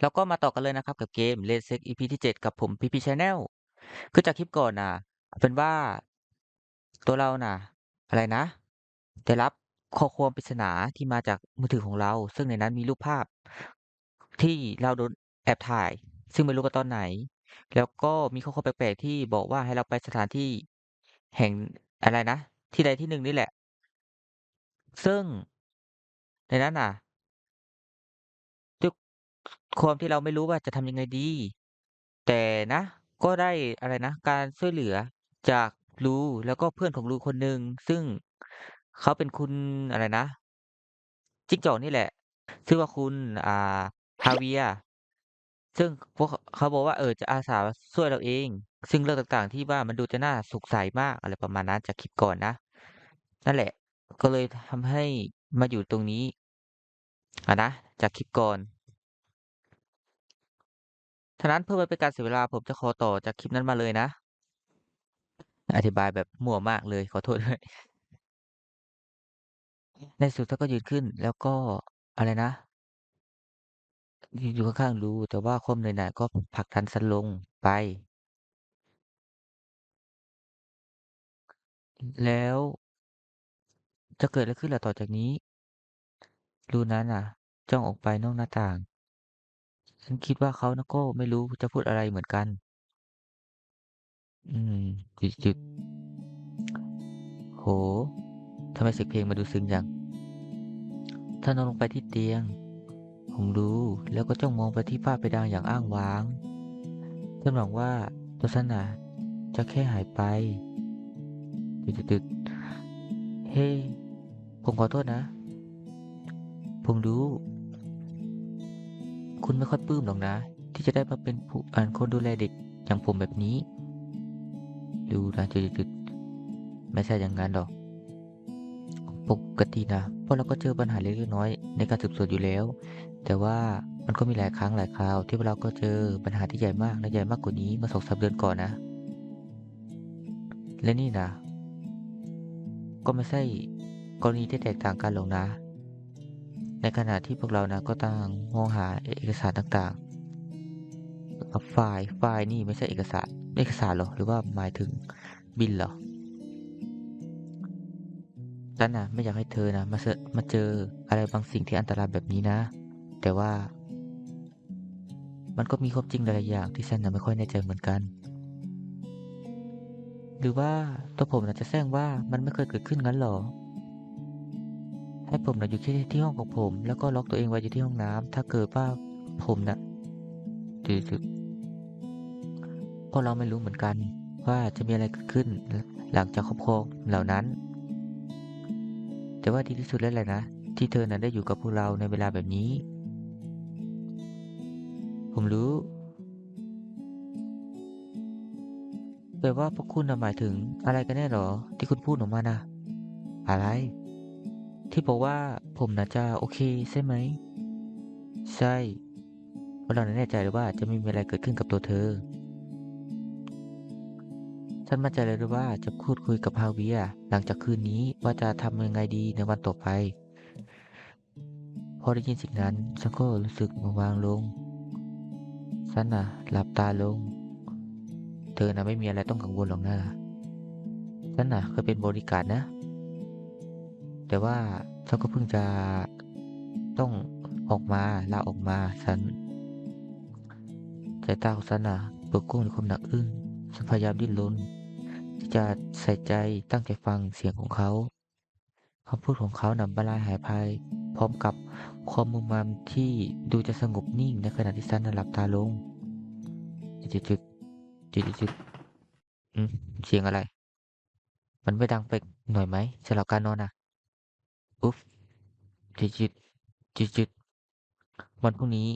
แล้วก็มาต่อกันเลยนะครับกับเกม Rain Set EP ที่ 7 กับผม PP Channel คือจากคลิปก่อนน่ะเอาเป็นว่า ตัวเราน่ะอะไรนะได้รับข้อความปริศนาที่มาจากมือถือของเรา ซึ่งในนั้นมีรูปภาพ ที่เราโดนแอบถ่าย ซึ่งไม่รู้ว่าตอนไหน แล้วก็มีข้อความแปลกๆที่บอกว่าให้เราไปสถานที่แห่งอะไรนะ ที่ใดที่หนึ่งนี่แหละ ซึ่งในนั้นน่ะ ความที่เราไม่รู้ว่าจะทำยังไงดี แต่นะ ก็ได้อะไรนะ การช่วยเหลือจากรูแล้วก็เพื่อนของรูคนหนึ่ง ซึ่งเขาเป็นคุณอะไรนะ จิ้งจอกนี่แหละ ชื่อว่าคุณ อ่า Javier ซึ่งพวกเขาบอกว่า เออ จะอาสาช่วยเราเอง ซึ่งเรื่องต่างๆ ที่ว่ามันดูจะน่าสงสัยมากอะไรประมาณนั้นจากคลิปก่อนนะ นั่นแหละ ก็เลยทำให้มาอยู่ตรงนี้อะนะ จากคลิปก่อน ฉะนั้นเพื่อไม่เป็นการเสียเวลาผมจะขอต่อจากคลิปนั้นมาเลยนะ อธิบายแบบมั่วมากเลยขอโทษด้วย ในสุดเขาก็ยืนขึ้น แล้วก็อะไรนะยืนอยู่ข้างๆรูแต่ว่าความเหนื่อยหน่ายก็ผลักดันฉันลงไป แล้วจะเกิดอะไรขึ้นล่ะต่อจากนี้รูนั้นน่ะ จ้องออกไปนอกหน้าต่าง ฉันคิดว่าเขานะก็ไม่รู้จะพูดอะไรเหมือนกัน อืม จุดๆโอ้โฮทำไมเสียงเพลงมันดูซึ้งจังเธอนนอนลงไปที่เตียงของรูแล้วก็จ้องมองไปที่ฝ้าเพดานอย่างอ้างว้างฉันหวังว่าตัวฉันน่ะจะแค่หายไปจุดๆๆเฮ้ ผมขอโทษนะ ผมรู้ คุณไม่ค่อยปลื้มหรอกนะ ที่จะได้มาเป็นผู้อ่านคนดูแลเด็กอย่างผมแบบนี้ ดูนะจุดๆไม่ใช่อย่างงั้นหรอก ปกตินะพวกเราก็เจอปัญหาเล็กๆน้อยในการสืบสวนอยู่แล้ว แต่ว่ามันก็มีหลายครั้งหลายคราว ที่เราก็เจอปัญหาที่ใหญ่มากและใหญ่มากกว่านี้มื่อ2-3เดือนก่อนนะ และนี่นะ ก็ไม่ใช่กรณีที่แตกต่างกันหรอกนะ ในขณะที่พวกเรานะก็ต่างมองหาเอกสารต่างๆอ่าไฟล์ไฟล์นี่ไม่ใช่เอกสารเอกสารหรอหรือว่าหมายถึงบิลเหรอ?ฉันน่ะไม่อยากให้เธอนะมาเซอมาเจออะไรบางสิ่งที่อันตรายแบบนี้นะ แต่ว่า มันก็มีความจริงหลายอย่างที่ฉันน่ะไม่ค่อยแน่ใจเหมือนกัน หรือว่าตัวผมนะจะแช่งว่ามันไม่เคยเกิดขึ้นงั้นหรอ? ให้ผมน่ะอยู่แค่ที่ห้องของผม แล้วก็ล็อกตัวเองไว้อยู่ที่ห้องน้ำถ้าเกิดว่าผมน่ะจุดๆพวกเราไม่รู้เหมือนกัน ว่าจะมีอะไรเกิดขึ้น หลังจากครอบครัวเหล่านั้น แต่ว่าดีที่สุดแล้วแหละนะ ที่เธอน่ะได้อยู่กับพวกเราในเวลาแบบนี้ ผมรู้แต่ว่าพวกคุณหมายถึงอะไรกันแน่หรอ ที่คุณพูดออกมานะ?อะไร? ที่บอกว่าผมน่ะจะโอเคใช่ไหม?ใช่พวกเราน่ะแน่ใจเลยว่าจะไม่มีอะไรเกิดขึ้นกับตัวเธอ ฉันมั่นใจเลยด้วยว่าจะพูดคุยกับ Javier หลังจากคืนนี้ว่าจะทำยังไงดีในวันต่อไป พอได้ยินสิ่งนั้นฉันก็รู้สึกเบาๆลง ฉันน่ะ หลับตาลง เธอน่ะไม่มีอะไรต้องกังวลหรอกนะฉันน่ะเคยเป็นบอดีการนะ แต่ว่าฉันก็เพิ่งจะต้องออกมาลาออกมาฉันสายตาของฉันนะเบิกกว้างด้วยความหนักอึ้งฉันพยายามดิ้นรนที่จะใส่ใจตั้งใจฟังเสียงของเขาคำพูดของเขาน่ะบรรลัยหายไปพร้อมกับความมึนงำที่ดูจะสงบนิ่งในขณะที่ฉันน่ะหลับตาลงจุดจุดๆๆอืมเสียงอะไร?มันไม่ดังไปหน่อยไหมสำหรับการนอนน่ะ? อุ๊บจุดๆจุดๆวันพรุ่งนี้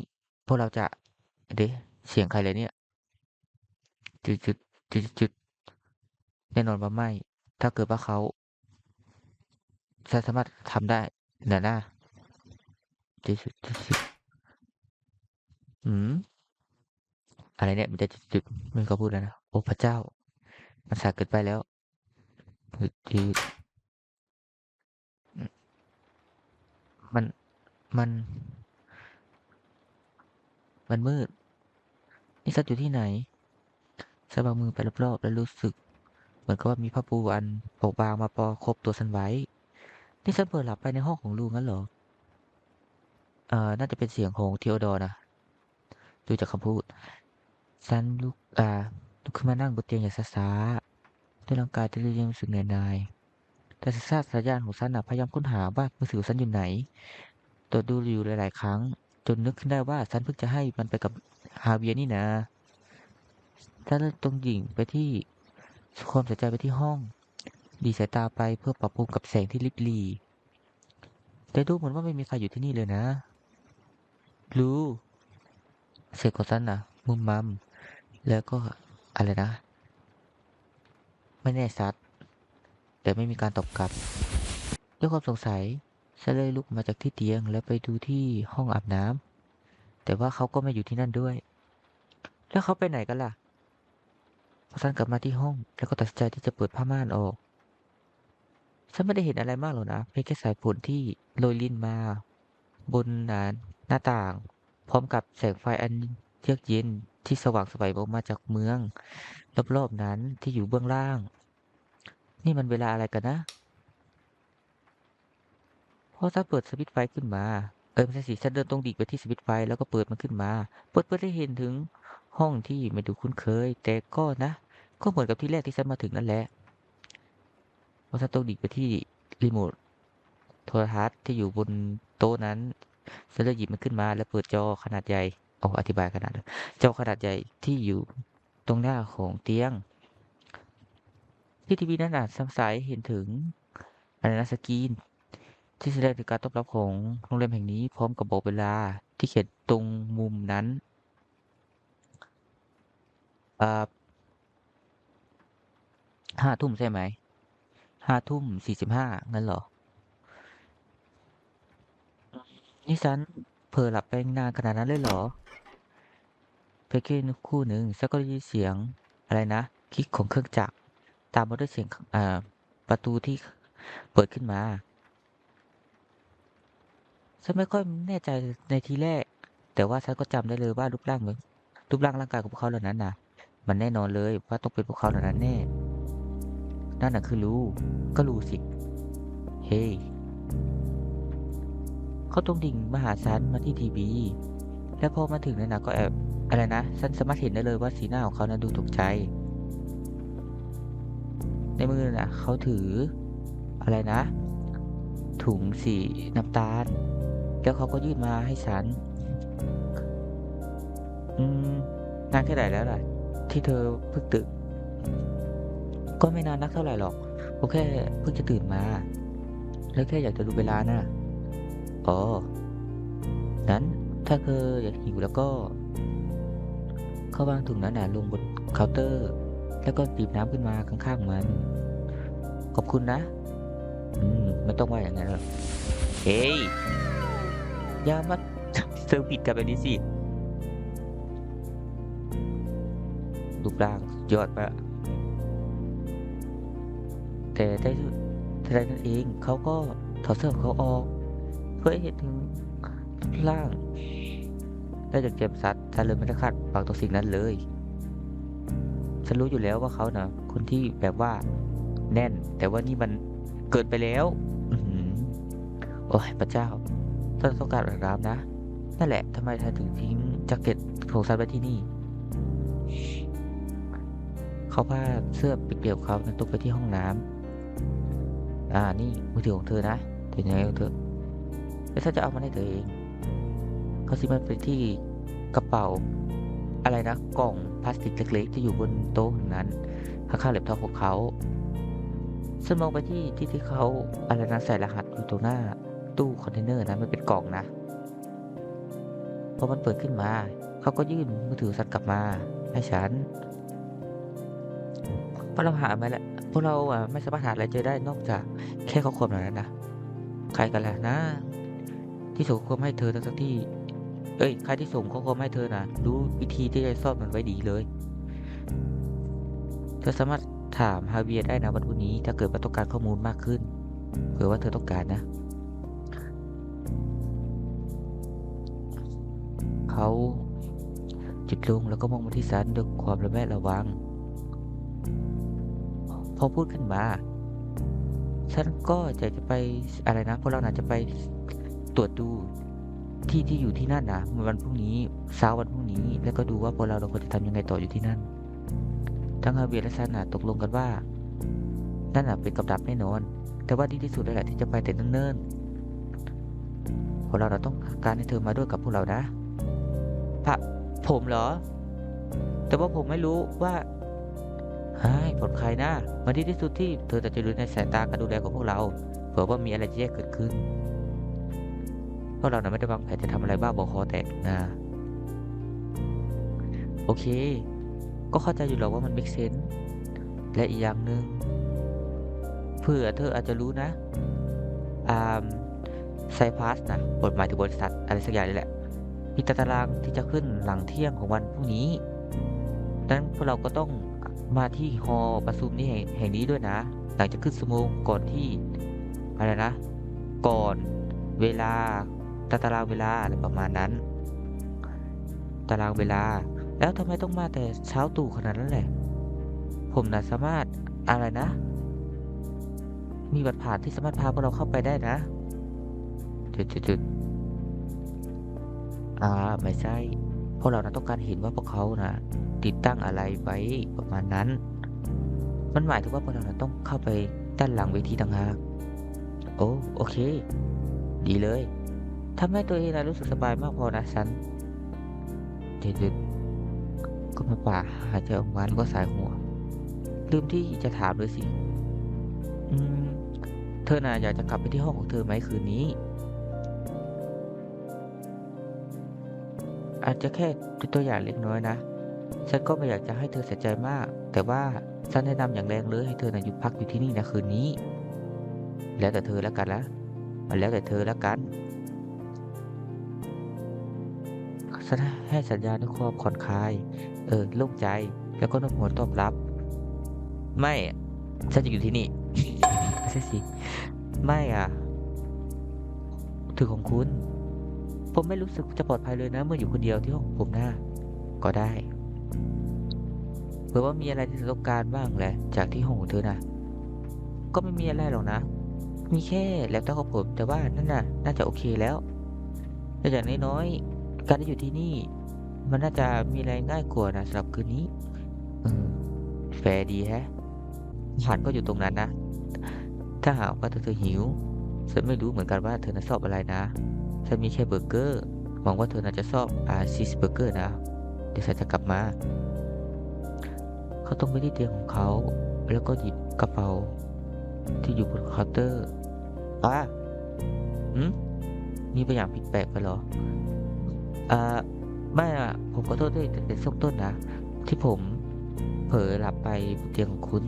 พวกเราจะ เดะเสียงใครเหรอเนี่ย?จุดๆจุดๆแน่นอนว่าไม่ ถ้าเกิดว่าเขาฉันสามารถทำได้น่ะนะจุดๆจุดๆหืออะไรเนี่ยมีแต่จุดม่มีคำพูดแล้วนะ โอ้พระเจ้า มันสายเกินไปแล้วจุด ๆ อือ มัน มัน มันมืด นี่ฉันอยู่ที่ไหนฉันวางมือไปรอบๆแล้วรู้สึก เหมือนกับว่ามีผ้าปูอันเบางมาปอคบตัวฉันไว้ นี่ฉันเผลอหลับไปในห้องของลูกงั้นเหรอ เอ่อ น่าจะเป็นเสียงของเทโอดอร์นะ ดูจากคำพูดฉันลุก อ่าลุกขึ้นมานั่งบนเตียงอย่างช้าๆด้วยร่างกายที่ยังรู้สึกเหนื่อยหน่าย แต่สัญชาตญาณของฉันน่ะพยายามค้นหาว่ามือถือฉันอยู่ไหนตรวจดูอยู่หลายๆ ครั้ง จนนึกขึ้นได้ว่าฉันเพิ่งจะให้มันไปกับฮาเวียนี่นะฉันเลยตรงดิ่งไปที่ความสนใจไปที่ห้อง ดีสายตาไปเพื่อปรับปรุงกับแสงที่ลิบลีแต่ดูเหมือนว่าไม่มีใครอยู่ที่นี่เลยนะ รู้ เสียงของฉันนะมุมมัม แล้วก็อะไรนะ ไม่แน่ชัด แต่ไม่มีการตอบกลับ ด้วยความสงสัยฉันเลยลุกมาจากที่เตียงแล้วไปดูที่ห้องอาบน้ำแต่ว่าเขาก็ไม่อยู่ที่นั่นด้วย แล้วเขาไปไหนกันล่ะพอฉันกลับมาที่ห้อง แล้วก็ตัดสินใจที่จะเปิดผ้าม่านออกฉันไม่ได้เห็นอะไรมากหรอกนะเพียงแค่สายฝนที่โรยลิ่นมา บนหน้าต่าง พร้อมกับแสงไฟอันเยือกเย็นที่สว่างสวัยออกมาจากเมือง รอบๆนั้นที่อยู่เบื้องล่าง นี่มันเวลาอะไรกันนะพอฉันเปิดสวิตช์ไฟขึ้นมา เออไม่ใช่สิฉันเดินตรงดิ่งไปที่สวิตช์ไฟแล้วก็เปิดมันขึ้นมา เปิดเพื่อได้เห็นถึงห้องที่ไม่ดูคุ้นเคย แต่ก็นะ ก็เหมือนกับที่แรกที่ฉันมาถึงนั่นแหละพอฉันตรงดิ่งไปที่รีโมทโทรทัศน์ที่อยู่บนโต๊ะนั้นฉันเลยหยิบมันขึ้นมา แล้วเปิดจอขนาดใหญ่โอ้อธิบายขนาดเลยจอขนาดใหญ่ที่อยู่ตรงหน้าของเตียง ที่ทีวีนั้นอาจสังสายเห็นถึงอะไรนะสกีน ที่แสดงถึงการตอบรับของโรงแรมแห่งนี้พร้อมกับบอกเวลาที่เขียนตรงมุมนั้นห้าทุ่มใช่ไหมห้าทุ่มสี่สิบห้างั้นเหรอ นี่ฉันเผลอหลับไปนานขนาดนั้นเลยเหรอ เพียงแค่ครู่หนึ่งฉันก็ได้ยินเสียงอะไรนะ คลิกของเครื่องจักร ตามมาด้วยเสียงประตูที่เปิดขึ้นมา ฉันไม่ค่อยแน่ใจในทีแรก แต่ว่าฉันก็จำได้เลยว่ารูปร่างเหมือนรูปร่างร่างกายของพวกเขาเหล่านั้นนะมันแน่นอนเลยว่าต้องเป็นพวกเขาเหล่านั้นแน่ นั่นน่ะคือรู้ ก็รู้สิ เฮ้ hey. เขาตรงดิ่งมาหาฉันมาที่ทีวีแล้วพอมาถึงนั่นนะก็แอบอะไรนะฉันสามารถเห็นได้เลยว่าสีหน้าของเขานั้นดูตกใจ ในมือน่ะเขาถืออะไรนะ ถุงสีน้ำตาล แล้วเขาก็ยื่นมาให้ฉันอืมนานแค่ไหนแล้วล่ะ ที่เธอเพิ่งตื่นก็ไม่นานนักเท่าไหร่หรอกผมแค่เพิ่งจะตื่นมา แล้วแค่อยากจะดูเวลานะ่ะอ๋อนั้นถ้าเธออยากหิวแล้วก็ เขาวางถุงนั้นน่ะลงบนเคาน์เตอร์ แล้วก็ตีบน้ำขึ้นมาข้างๆมันขอบคุณนะอืมไม่ต้องว่าอย่างนั้นหรอกเฮ้ยอย่ามาเซอร์วิสกับแบบนี้สิรูปร่างยอดปะแต่ได้แต่ได้นั่นเองเขาก็ถอดเสื้อของเขาออกเพื่อเห็นถึงร่างได้จากเจมสัตว์ฉันเลยไม่ได้คาดหวังต่อสิ่งนั้นเลย ฉันรู้อยู่แล้วว่าเขานะ่ะคนที่แบบว่าแน่น แต่ว่านี่มันเกินไปแล้วโอ้ยพระเจ้าถ้าต้องการรับนะ นั่นแหละทำไมเธอถึงทิ้งแจ็คเก็ตของฉันไว้ที่นี่ เขาพาเสื้อเปียกๆเขานั้นตกไปที่ห้องน้ำอ่า นี่มือถือของเธอนะเธอยังไงของเธอแล้วฉันจะเอามันให้เธอเอง เขาซิมันไปที่กระเป๋า อะไรนะ กล่อง พลาสติกเล็กๆ ที่อยู่บนโต๊ะนั้นข้างๆเล็บท็อปของเขาฉันมองไปที่ที่ที่เขาอะไรนะใส่รหัสอยู่ตรงหน้าตู้คอนเทนเนอร์นะมันเป็นกล่องนะพอมันเปิดขึ้นมา เขาก็ยื่นมือถือสัตว์กลับมาให้ฉันพอเราหาไมาแล้วพวกเราอะไม่สามารถหาอะไรเจอได้นอกจากแค่ข้อความเหล่านั้นนะ ใครกันล่ะนะ ที่ส่งข้อความให้เธอทั้งที่ เอ้ยใครที่ส่งข้อความให้เธอนะรู้วิธีที่จะซ่อนมันไว้ดีเลย เธอสามารถถามฮาเวียได้นะวันพรุ่งนี้ ถ้าเกิดว่าต้องการข้อมูลมากขึ้นเผื่อว่าเธอต้องการนะ เขาหยุดลงแล้วก็มองมาที่ฉันด้วยความระแวดระวัง พอพูดขึ้นมาฉันก็จะจะไปอะไรนะพวกเราน่าจะไปตรวจดู ที่ที่อยู่ที่นั่นนะวันพรุ่งนี้เช้าวันพรุ่งนี้ แล้วก็ดูว่าพวกเราเราควรจะทำยังไงต่ออยู่ที่นั่น ทั้งฮาเวียร์และฉันน่ะตกลงกันว่า นั่นน่ะเป็นกับดักแน่นอน แต่ว่าดีที่สุดเลยแหละที่จะไปแต่เนิ่นๆพวกเราเราต้องการให้เธอมาด้วยกับพวกเรานะพระผมเหรอ แต่ว่าผมไม่รู้ว่าไอ้ปลอดภัยนะมันดีที่สุดที่เธอจะอยู่ในสายตาการดูแลของพวกเรา เผื่อว่ามีอะไรแย่เกิดขึ้น พวกเราน่ะไม่ได้วางแผนจะทำอะไรบ้าบอคอแตกนะโอเค ก็เข้าใจอยู่หรอกว่ามัน make sense และอีกอย่างหนึ่งเผื่อเธออาจจะรู้นะอ่าไซพัสนะบทหมายถึงบริษัทอะไรสักอย่างนี่แหละมีตารางที่จะขึ้นหลังเที่ยงของวันพรุ่งนี้ดังนั้นพวกเราก็ต้องมาที่ฮอล์ประชุมนี้แห่งนี้ด้วยนะ หลังจากขึ้นสโมงก่อนที่อะไรนะ ก่อนเวลา ตารางเวลาอะไรประมาณนั้น ตารางเวลา แล้วทำไมต้องมาแต่เช้าตู่ขนาดนั้นแหละ ผมนะสามารถอะไรนะ มีบัตรผ่านที่สามารถพาพวกเราเข้าไปได้นะ จุดจุดจุดอ่าไม่ใช่พวกเรานะต้องการเห็นว่าพวกเขานะติดตั้งอะไรไว้ประมาณนั้น มันหมายถึงว่าพวกเรานะต้องเข้าไปด้านหลังเวทีต่างหากโอ้โอเค ดีเลย ทำให้ตัวเองนะรู้สึกสบายมากพอนะฉันเด็ดๆก็มาป่าหายใจออกมาแล้วก็สายหัว ลืมที่จะถามเลยสิอืมเธอน่ะอยากจะกลับไปที่ห้องของเธอไหมคืนนี้ อาจจะแค่ตัวอย่างเล็กน้อยนะ ฉันก็ไม่อยากจะให้เธอเสียใจมาก แต่ว่าฉันแนะนำอย่างแรงเลยให้เธอน่ะอยู่พักอยู่ที่นี่นะคืนนี้ แล้วแต่เธอแล้วกันนะมันแล้วแต่เธอแล้วกัน ให้สัญญาณด้วยความผ่อนคลาย เออโล่งใจ แล้วก็น้ำหัวตอบรับ ไม่ฉันจะอยู่ที่นี่ไม่ใช่สิ ไม่อะ ถือของคุณ ผมไม่รู้สึกจะปลอดภัยเลยนะ เมื่ออยู่คนเดียวที่ห้องผมนะก็ได้เผื่อว่ามีอะไรที่เธอต้องการบ้างแหละ จากที่ห้องของเธอนะ ก็ไม่มีอะไรหรอกนะ มีแค่แล็ปท็อปของผมแต่ว่านั่นน่ะ น่าจะโอเคแล้วแต่อย่างน้อย การที่อยู่ที่นี่ มันน่าจะมีอะไรง่ายกว่านะสำหรับคืนนี้แฟร์ดีแฮะอาหารก็อยู่ตรงนั้นนะ ถ้าหากว่าเธอหิว ฉันไม่รู้เหมือนกันว่าเธอน่ะชอบอะไรนะ ฉันมีแค่เบอร์เกอร์ หวังว่าเธอน่าจะชอบอาชีสเบอร์เกอร์นะ เดี๋ยวฉันจะกลับมา เขาต้องไปที่เตียงของเขา แล้วก็หยิบกระเป๋า ที่อยู่บนเคาน์เตอร์อะอืมมีบางอย่างผิดแปลกไปหรอ อ่าไม่อะผมขอโทษด้วยแต่แต่ช่งต้นนะ ที่ผมเผลอหลับไปบนเตียงของคุณ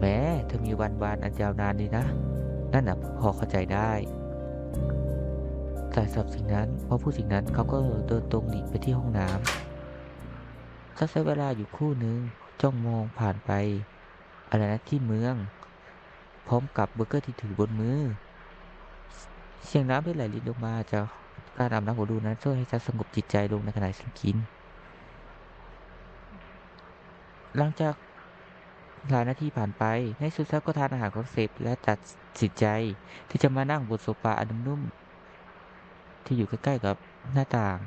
แม้เธอมีวันวานอันยาวนานนี่นะ นั่นนะพอเข้าใจได้แต่สำหรับสิ่งนั้นพอพูดสิ่งนั้นเขาก็เดินตรงหลีไปที่ห้องน้ำเขาใช้เวลาอยู่คู่หนึ่งจ้องมองผ่านไปอะไรนะที่เมือง พร้อมกับเบอร์เกอร์ที่ถือบนมือ เสียงน้ำที่ไหลลินลงมาจาก การอาบน้ำของดูนั้นช่วยให้ฉันสงบจิตใจลงในขณะฉันกิน หลังจากหลายนาทีผ่านไป ในสุดฉันก็ทานอาหารของเสร็จและตัดสินใจ ที่จะมานั่งบนโซฟาอันนุ่มๆที่อยู่ใกล้ๆกับหน้าต่าง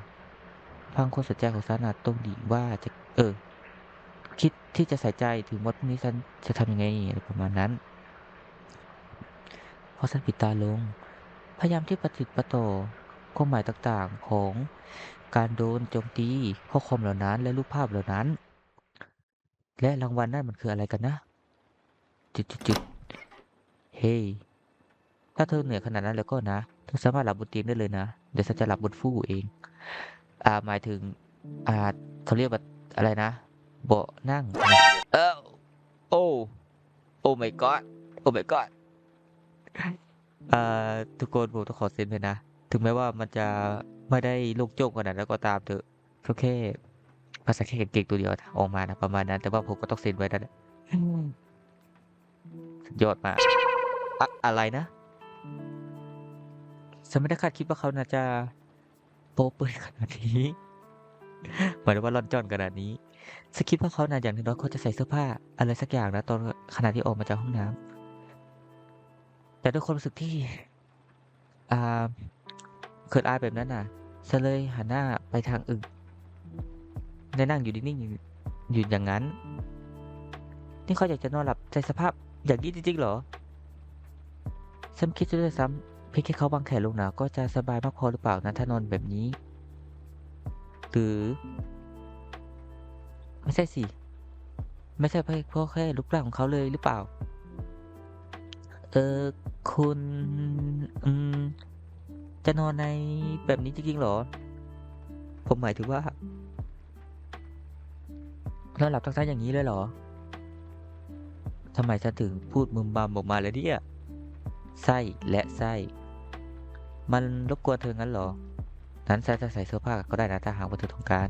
พังคนสนใจของฉันนะตรงดีว่าจะเออ คิดที่จะใส่ใจถึงวันพรุ่งนี้ฉันจะทำยังไงอะไรประมาณนั้นพอฉันปิดตาลง พยายามที่ประติดประต่อ ความหมายต่างๆของการโดนโจมตีข้อความเหล่านั้น และรูปภาพเหล่านั้น และรางวัลนั่นมันคืออะไรกันนะ จุดจุดเฮ้ยถ้าเธอเหนื่อยขนาดนั้นแล้วก็นะ เธอสามารถหลับบนเตียงได้เลยนะ เดี๋ยวฉันจะหลับบนฟูกเอง อ่าหมายถึง อ่าเขาเรียกว่าอะไรนะ เบาะนั่ง เออโอ้โอ้ my god โอ้ my god อ่าทุกคนผมต้องขอเซ็นเลยนะ ถึงแม้ว่ามันจะไม่ได้โลกโจกขนาดนั้นก็ตามเถอะเขาแค่ภาษาแค่เก่งๆตัวเดียวออกมานะประมาณนั้น แต่ว่าผมก็ต้องเซ็นไว้นั่นแหละสุดยอดมากอะอะไรนะฉันไม่ได้คาดคิดว่าเขาน่าจะโป๊เปื่อยขนาดนี้หมายถึงว่าร่อนจ้อนขนาดนี้ฉันคิดว่าเขาน่ะอย่างน้อยๆเขาจะใส่เสื้อผ้า อะไรสักอย่างนะตอนขณะที่ออกมาจากห้องน้ำแต่ด้วยความรู้สึกที่อ่า เขินอายแบบนั้นน่ะฉันเลยหันหน้าไปทางอื่นและนั่งอยู่นิ่งๆอยู่อย่างนั้น นี่เขาอยากจะนอนหลับใจสภาพอย่างนี้จริงๆเหรอฉันคิดด้วยซ้ำเพียงแค่เขาวางแขนลงหนาก็จะสบายมากพอหรือเปล่านะถ้านอนแบบนี้ หรือ ไม่ใช่สิ ไม่ใช่เพราะเพราะแค่รูปร่างของเขาเลยหรือเปล่า เออคุณ อืม จะนอนในแบบนี้จริงๆเหรอ ผมหมายถึงว่านอนหลับทั้งๆอย่างนี้เลยเหรอทำไมฉันถึงพูดมึมบัมออกมาเลยเนี่ยไส้และไส้ มันรบกวนเธองั้นเหรอ นั้นฉันจะใส่เสื้อผ้าก็ได้นะถ้าหากว่าเธอต้องการ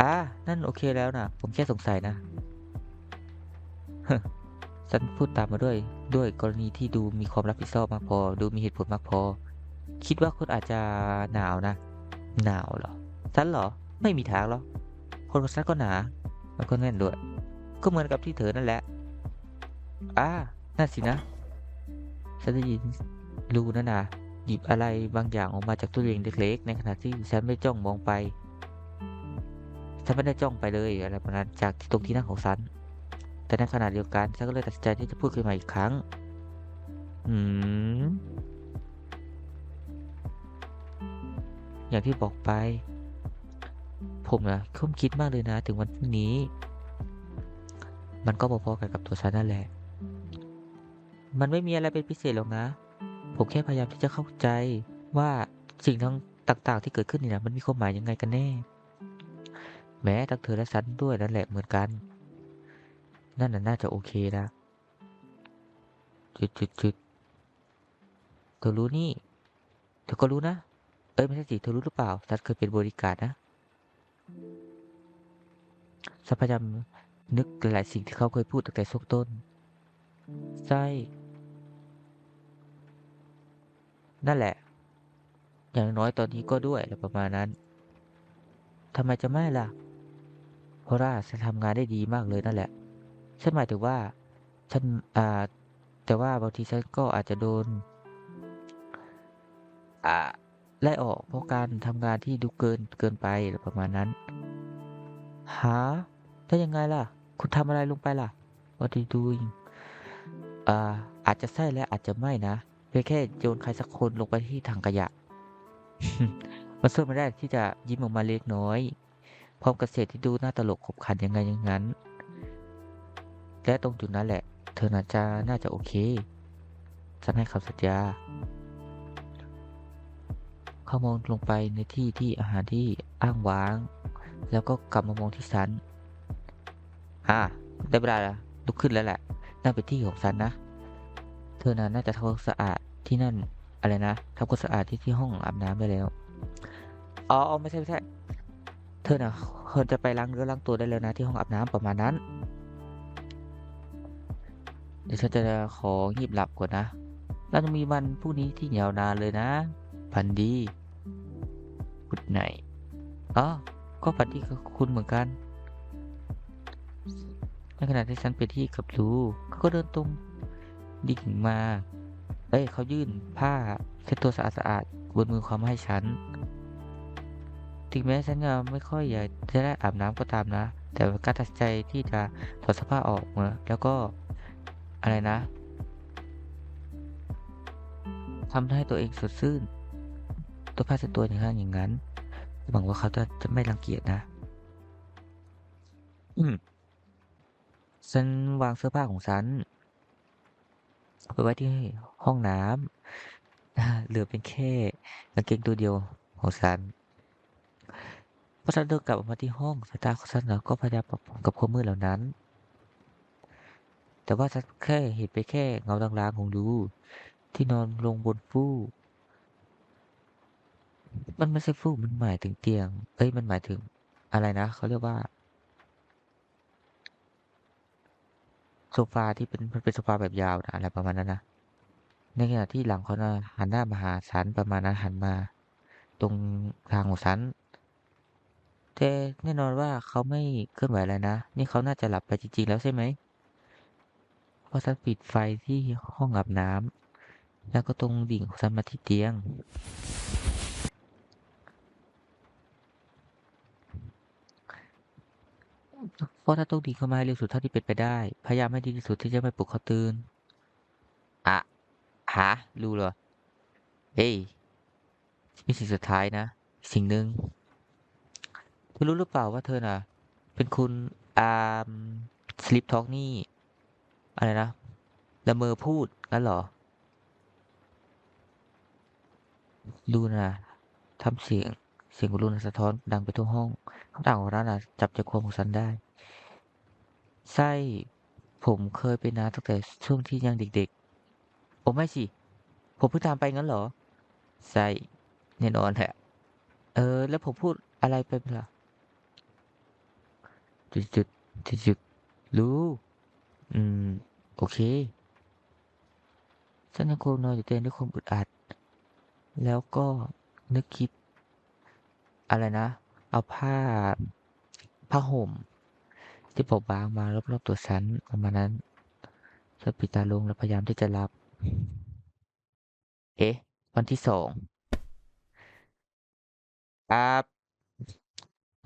อ่านั่นโอเคแล้วนะผมแค่สงสัยนะฉันพูดตามมาด้วย ด้วยกรณีที่ดูมีความรับผิดชอบมากพอ ดูมีเหตุผลมากพอ คิดว่าคุณอาจจะหนาวนะ หนาวเหรอฉันเหรอ ไม่มีทางหรอกคนของฉันก็หนาแล้วก็แน่นด้วย ก็เหมือนกับที่เธอนั่นแหละ อ่านั่นสินะ ฉันได้ยินรู้นะนะหยิบอะไรบางอย่างออกมาจากตู้เย็นเล็กๆ ในขณะที่ฉันไม่จ้องมองไป ฉันไม่ได้จ้องไปเลยอะไรประมาณจากตรงที่นั่งของฉัน แต่ในขณะเดียวกันฉันก็เลยตัดสินใจที่จะพูดขึ้นมาอีกครั้ง อืม อย่างที่บอกไป ผมนะคุ้มคิดมากเลยนะ ถึงวันพรุ่งนี้ มันก็พอๆกันกับตัวฉันนั่นแหละ มันไม่มีอะไรเป็นพิเศษหรอกนะ ผมแค่พยายามที่จะเข้าใจว่าสิ่งทั้งต่าง ๆ ที่เกิดขึ้นนี่นะมันมีความหมายยังไงกันแน่ แม้ทั้งเธอและฉันด้วยนั่นแหละเหมือนกัน นั่นน่ะน่าจะโอเคนะจุดจุดจุดเธอรู้นี่ เธอก็รู้นะ อ้ยไม่ใช่สิเธอรู้หรือเปล่าฉันเคยเป็นบริการนะฉันพยายามนึกหลายๆสิ่งที่เขาเคยพูดตั้งแต่ช่วงต้นใช่นั่นแหละ อย่างน้อยตอนนี้ก็ด้วยอะไรประมาณนั้นทำไมจะไม่ล่ะ เพราะว่าฉันทำงานได้ดีมากเลยนั่นแหละ ฉันหมายถึงว่า ฉันอ่าแต่ว่าบางทีฉันก็อาจจะโดน อ่า ไล่ออกเพราะการทำงานที่ดูเกินเกินไปประมาณนั้น หาได้ยังไงล่ะ คุณทำอะไรลงไปล่ะ What are you doing อ่าอาจจะใช่และอาจจะไม่นะเพียงแค่โยนใครสักคนลงไปที่ถังขยะ มันช่วยไม่ได้ที่จะยิ้มออกมาเล็กน้อย พร้อมกับเศษที่ดูน่าตลกขบขันยังไงอย่างนั้น และตรงจุดนั้นแหละ เธอน่าจะน่าจะโอเคฉันให้คำสัญญา เขามองลงไปในที่ที่อาหารที่อ้างว้าง แล้วก็กลับมามองที่ฉันอ่าได้เวลาแล้วลุกขึ้นแล้วแหละนั่นเป็นที่ของฉันนะ เธอน่ะน่าจะทำความสะอาดที่นั่นอะไรนะทำความสะอาดที่ที่ห้องอาบน้ำไปแล้วอ๋ออไม่ใช่ไม่ใช่เธอน่ะควรจะไปล้างเนื้อล้างตัวได้แล้วนะที่ห้องอาบน้ำประมาณนั้น เดี๋ยวฉันจะขอหีบหลับก่อนนะแล้วจะมีวันพรุ่งนี้ที่ยาวนานเลยนะฝันดี กุดไหนอ๋อก็ฝันดีกับคุณเหมือนกัน ในขณะที่ฉันไปที่กับลูเขาก็เดินตรงดิ่งมา เอ้ยเขายื่นผ้าเช็ดตัวสะอาดๆบนมือเขามาให้ฉัน ถึงแม้ฉันจะไม่ค่อยอยากจะได้อาบน้ำก็ตามนะ แต่การตัดใจที่จะถอดเสื้อผ้าออกมาแล้วก็อะไรนะทำให้ตัวเองสดชื่น ตัวผ้าเช็ดตัวอย่างนั้นอย่างนั้นหวังว่าเขาจะจะไม่รังเกียจนะ อืมฉันวางเสื้อผ้าของฉันไปไว้ที่ห้องน้ำอ่าเหลือเป็นแค่กางเกงตัวเดียวของฉันพอฉันเดินกลับออกมาที่ห้องสายตาของฉันน่ะก็พยายามปรับกับความมืดเหล่านั้น แต่ว่าฉันแค่เห็นไปแค่เงาลางๆของลูที่นอนลงบนฟูก มันไม่ใช่ฟูกมันหมายถึงเตียง เอ้ย มันหมายถึงอะไรนะ เขาเรียกว่า โซฟาที่เป็นมันเป็นโซฟาแบบยาวนะอะไรประมาณนั้นนะ ในขณะที่หลังเขานะหันหน้ามาหาฉันประมาณนั้นหันมา ตรงทางของฉันแต่แน่นอนว่าเขาไม่เคลื่อนไหวแล้วนะ นี่เขาน่าจะหลับไปจริงๆแล้วใช่ไหม?เพราะฉันปิดไฟที่ห้องอาบน้ำแล้วก็ตรงดิ่งของฉันมาที่เตียง เพราะถ้าต้องดิ่งเข้ามาให้เร็วสุดเท่าที่เป็นไปได้ พยายามให้ดีที่สุดที่จะไม่ปลุกเขาตื่นอะฮะรู้เหรอ?เฮ้ยมีสิ่งสุดท้ายนะ สิ่งหนึ่งเธอรู้หรือเปล่าว่าเธอน่ะ เป็นคุณอ่า Sleep Talk นี่อะไรนะละเมอพูดงั้นเหรอ?ดูนะทำเสียง สียงของลูน่ะสะท้อนดังไปทั่วห้องคำถามของนั้นนะจับใจความของฉันได้ใช่ผมเคยเป็นน้าตั้งแต่ช่วงที่ยังเด็กๆโอไม่สิ ผมเพิ่งตามไปงั้นเหรอ?ใช่แน่นอนแหละเออ แล้วผมพูดอะไรไปล่ะ?จุดๆจุดๆรู้ อืม โอเคฉันยังคงนอนอยู่เตียงด้วยความอึดอัด แล้วก็นึกคิด อะไรนะ เอาผ้าผ้าห่ม ที่เบาบางมารอบๆตัวฉันประมาณนั้นฉันปิดตาลงและพยายามที่จะหลับ เอ๊ะ วันที่2ครับ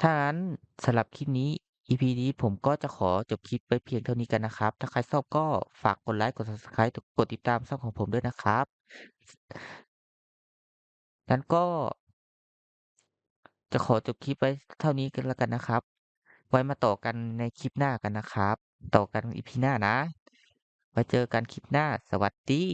ถ้างั้นสำหรับคลิปนี้ EP นี้ผมก็จะขอจบคลิปไว้เพียงเท่านี้กันนะครับ ถ้าใครชอบก็ฝากกดไลก์กด Subscribe กดติดตามช่องของผมด้วยนะครับงั้นก็ จะขอจบคลิปไว้เท่านี้กันแล้วกันนะครับ ไว้มาต่อกันในคลิปหน้ากันนะครับ ต่อกันอีพีหน้านะ ไว้เจอกันคลิปหน้า สวัสดี